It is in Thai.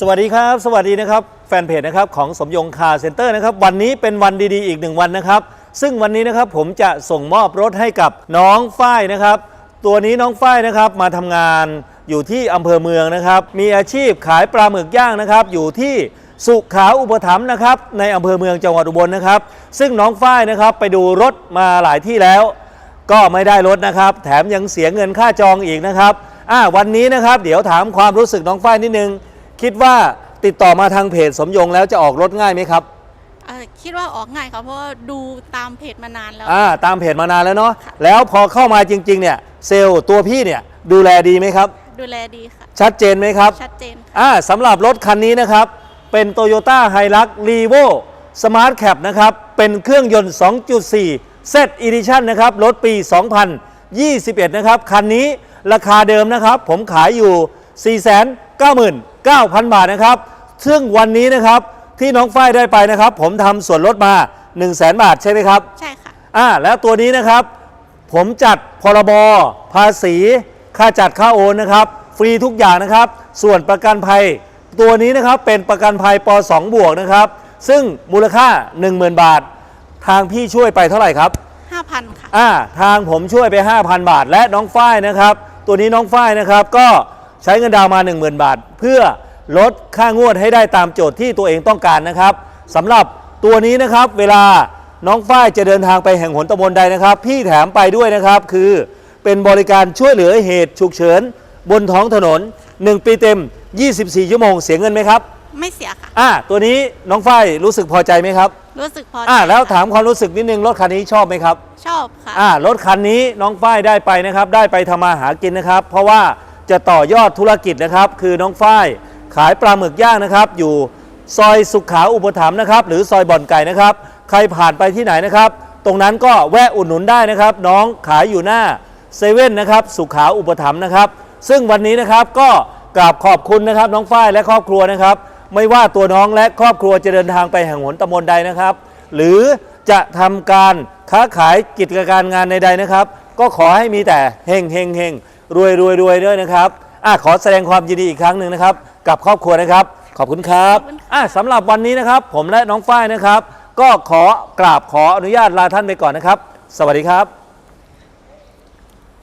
สวัสดีครับ สวัสดีนะครับแฟนเพจนะครับของสมยงคาร์เซ็นเตอร์นะครับวันนี้เป็นวันดีๆ อีกหนึ่งวันนะครับ ซึ่งวันนี้นะครับผมจะส่งมอบรถให้กับน้องฝ้ายนะครับ ตัวนี้น้องฝ้ายนะครับมาทำงานอยู่ที่อำเภอเมืองนะครับ มีอาชีพขายปลาหมึกย่างนะครับ อยู่ที่สุขาอุปถัมภ์นะครับในอำเภอเมืองจังหวัดอุบลนะครับ ซึ่งน้องฝ้ายนะครับไปดูรถมาหลายที่แล้ว ก็ไม่ได้รถนะครับ แถมยังเสียเงินค่าจองอีกนะครับอ่าวันนี้นะครับ เดี๋ยวถามความรู้สึกน้องฝ้ายนิดนึง คิดว่าติดต่อมาทางเพจสมยงแล้วจะออกรถง่ายไหมครับเอ่อคิดว่าออกง่ายค่ะเพราะว่าดูตามเพจมานานแล้ว อ่าตามเพจมานานแล้วเนาะค่ะ แล้วพอเข้ามาจริง ๆ เนี่ย เซลล์ตัวพี่เนี่ยดูแลดีไหมครับ ดูแลดีค่ะ ชัดเจนไหมครับ ชัดเจนค่ะ อ่าสำหรับรถคันนี้นะครับ เป็น Toyota h i l u x r e v o Smart Cap นะครับ เป็นเครื่องยนต์ 2.4 Z Edition นะครับ รถปี 2021 นะครับ คันนี้ราคาเดิมนะครับ ผมขายอยู่ 499,000 บาทนะครับ ซึ่งวันนี้นะครับที่น้องฝ้ายได้ไปนะครับ ผมทำส่วนลดมา 100,000บาทใช่ไหมครับ ใช่ค่ะ อ่าแล้วตัวนี้นะครับ ผมจัดพรบภาษี ค่าจัดค่าโอนนะครับ ฟรีทุกอย่างนะครับ ส่วนประกันภัย ตัวนี้นะครับเป็นประกันภัยป .2 บวกนะครับ ซึ่งมูลค่า 10,000 บาท ทางพี่ช่วยไปเท่าไหร่ครับ 5,000 ค่ะ อ่าทางผมช่วยไป 5,000 บาท และน้องฝ้ายนะครับ ตัวนี้น้องฝ้ายนะครับก็ ใช้เงินดาวน์มา 10,000 บาท เพื่อลดค่างวดให้ได้ตามโจทย์ที่ตัวเองต้องการนะครับสำหรับตัวนี้นะครับเวลาน้องฝ้ายจะเดินทางไปแห่งหนตำบลใดนะครับ พี่แถมไปด้วยนะครับคือเป็นบริการช่วยเหลือเหตุฉุกเฉิน บนท้องถนน 1 ปีเต็ม 24 ชั่วโมงเสียเงินไหมครับไม่เสียค่ะ อ่าตัวนี้น้องฝ้ายรู้สึกพอใจไหมครับรู้สึกพอใจอ่าแล้วค่ะถามความรู้สึกนิดนึงรถคันนี้ชอบไหมครับ ชอบค่ะอ่ารถคันนี้น้องฝ้ายได้ไปนะครับ ได้ไปทำมาหากินนะครับ เพราะว่า จะต่อยอดธุรกิจนะครับ คือน้องฝ้ายขายปลาหมึกย่างนะครับ อยู่ซอยสุขาอุปถัมภ์นะครับ หรือซอยบ่อนไก่นะครับ ใครผ่านไปที่ไหนนะครับ ตรงนั้นก็แวะอุดหนุนได้นะครับ น้องขายอยู่หน้าเซเว่นนะครับสุขาอุปถัมภ์นะครับ ซึ่งวันนี้นะครับก็กราบขอบคุณนะครับน้องฝ้ายและครอบครัวนะครับ ไม่ว่าตัวน้องและครอบครัวจะเดินทางไปแห่งหนตำบลใดนะครับ หรือจะทำการค้าขายกิจการงานใดๆนะครับ ก็ขอให้มีแต่เฮงเฮงเฮงรวยรวยรวยด้วยนะครับอะขอแสดงความยินดีอีกครั้งหนึ่งนะครับ กับครอบครัวนะครับ ขอบคุณครับขอบคุณค่ะอะสำหรับวันนี้นะครับ ผมและน้องฝ้ายนะครับ ก็ขอกราบขออนุญาตลาท่านไปก่อนนะครับ สวัสดีครับ